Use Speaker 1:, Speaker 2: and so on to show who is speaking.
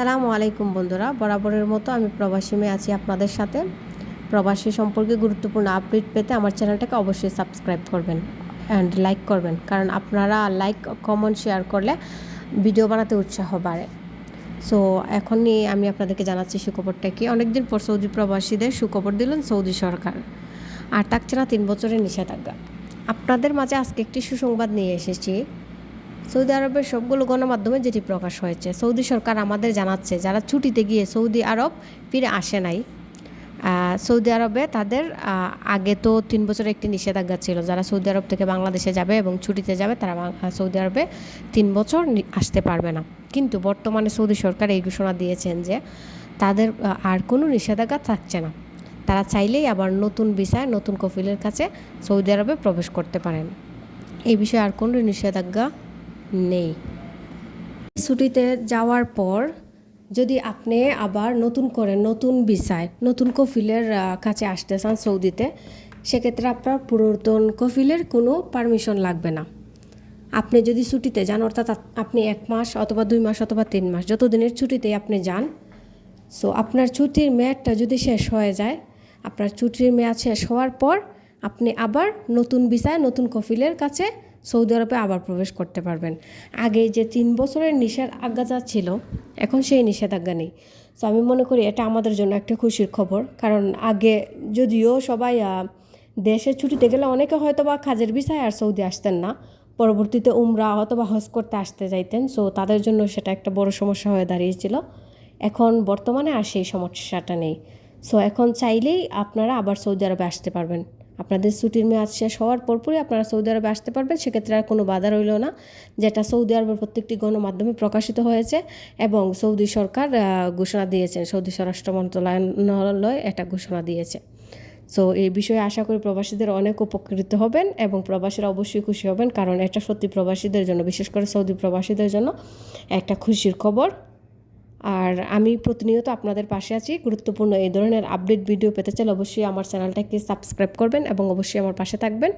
Speaker 1: সালামু আলাইকুম বন্ধুরা। বরাবরের মতো আমি প্রবাসী মেয়ে আছি আপনাদের সাথে। প্রবাসী সম্পর্কে গুরুত্বপূর্ণ আপডেট পেতে আমার চ্যানেলটাকে অবশ্যই সাবস্ক্রাইব করবেন অ্যান্ড লাইক করবেন। কারণ আপনারা লাইক কমেন্ট শেয়ার করলে ভিডিও বানাতে উৎসাহ বাড়ে। সো এখনই আমি আপনাদেরকে জানাচ্ছি সুখবরটা কি? অনেকদিন পর সৌদি প্রবাসীদের সুখবর দিলেন সৌদি সরকার। আর থাকছে না তিন বছরের নিষেধাজ্ঞা। আপনাদের মাঝে আজকে একটি সুসংবাদ নিয়ে এসেছি। সৌদি আরবের সবগুলো গণমাধ্যমে যেটি প্রকাশ হয়েছে। সৌদি সরকার আমাদের জানাচ্ছে, যারা ছুটিতে গিয়ে সৌদি আরব ফিরে আসে নাই সৌদি আরবে তাদের আগে তো তিন বছর একটি নিষেধাজ্ঞা ছিল। যারা সৌদি আরব থেকে বাংলাদেশে যাবে এবং ছুটিতে যাবে, তারা সৌদি আরবে তিন বছর আসতে পারবে না। কিন্তু বর্তমানে সৌদি সরকার এই ঘোষণা দিয়েছেন যে, তাদের আর কোনো নিষেধাজ্ঞা থাকছে না। তারা চাইলেই আবার নতুন ভিসায়, নতুন কফিলের কাছে সৌদি আরবে প্রবেশ করতে পারেন। এই বিষয়ে আর কোনো নিষেধাজ্ঞা নেই। ছুটিতে যাওয়ার পর যদি আপনি আবার নতুন করে নতুন ভিসায় নতুন কফিলের কাছে আসতে চান সৌদিতে, সেক্ষেত্রে আপনার পুরাতন কফিলের কোনো পারমিশন লাগবে না। আপনি যদি ছুটিতে যান, অর্থাৎ আপনি এক মাস অথবা দুই মাস অথবা তিন মাস যত দিনের ছুটিতে আপনি যান সো আপনার ছুটির মেয়াদটা যদি শেষ হয়ে যায়, আপনার ছুটির মেয়াদ শেষ হওয়ার পর আপনি আবার নতুন ভিসায় নতুন কফিলের কাছে সৌদি আরবে আবার প্রবেশ করতে পারবেন। আগে যে তিন বছরের নিষেধাজ্ঞা যা ছিল, এখন সেই নিষেধাজ্ঞা নেই। সো আমি মনে করি এটা আমাদের জন্য একটা খুশির খবর। কারণ আগে যদিও সবাই দেশের ছুটিতে গেলে অনেকে হয়তো বা কাজের বিষয় আর সৌদি আসতেন না, পরবর্তীতে উমরা অথবা হজ করতে আসতে যাইতেন। সো তাদের জন্য সেটা একটা বড় সমস্যা হয়ে দাঁড়িয়েছিল। এখন বর্তমানে আর সেই সমস্যাটা নেই। সো এখন চাইলেই আপনারা আবার সৌদি আরবে আসতে পারবেন। আপনাদের ছুটির মেয়াদ শেষ হওয়ার পরপরই আপনারা সৌদি আরবে আসতে পারবেন, সেক্ষেত্রে আর কোনো বাধা রইল না, যেটা সৌদি আরবের প্রত্যেকটি গণমাধ্যমে প্রকাশিত হয়েছে এবং সৌদি সরকার ঘোষণা দিয়েছেন, সৌদি স্বরাষ্ট্র মন্ত্রণালয় এটা ঘোষণা দিয়েছে। সো এই বিষয়ে আশা করি প্রবাসীদের অনেক উপকৃত হবেন এবং প্রবাসীরা অবশ্যই খুশি হবেন, কারণ এটা সত্যি প্রবাসীদের জন্য, বিশেষ করে সৌদি প্রবাসীদের জন্য একটা খুশির খবর। আর আমি প্রতিনিয়ত আপনাদের পাশে আছি। গুরুত্বপূর্ণ এই ধরনের আপডেট ভিডিও পেতে চাইলে অবশ্যই আমার চ্যানেলটাকে সাবস্ক্রাইব করবেন এবং অবশ্যই আমার পাশে থাকবেন।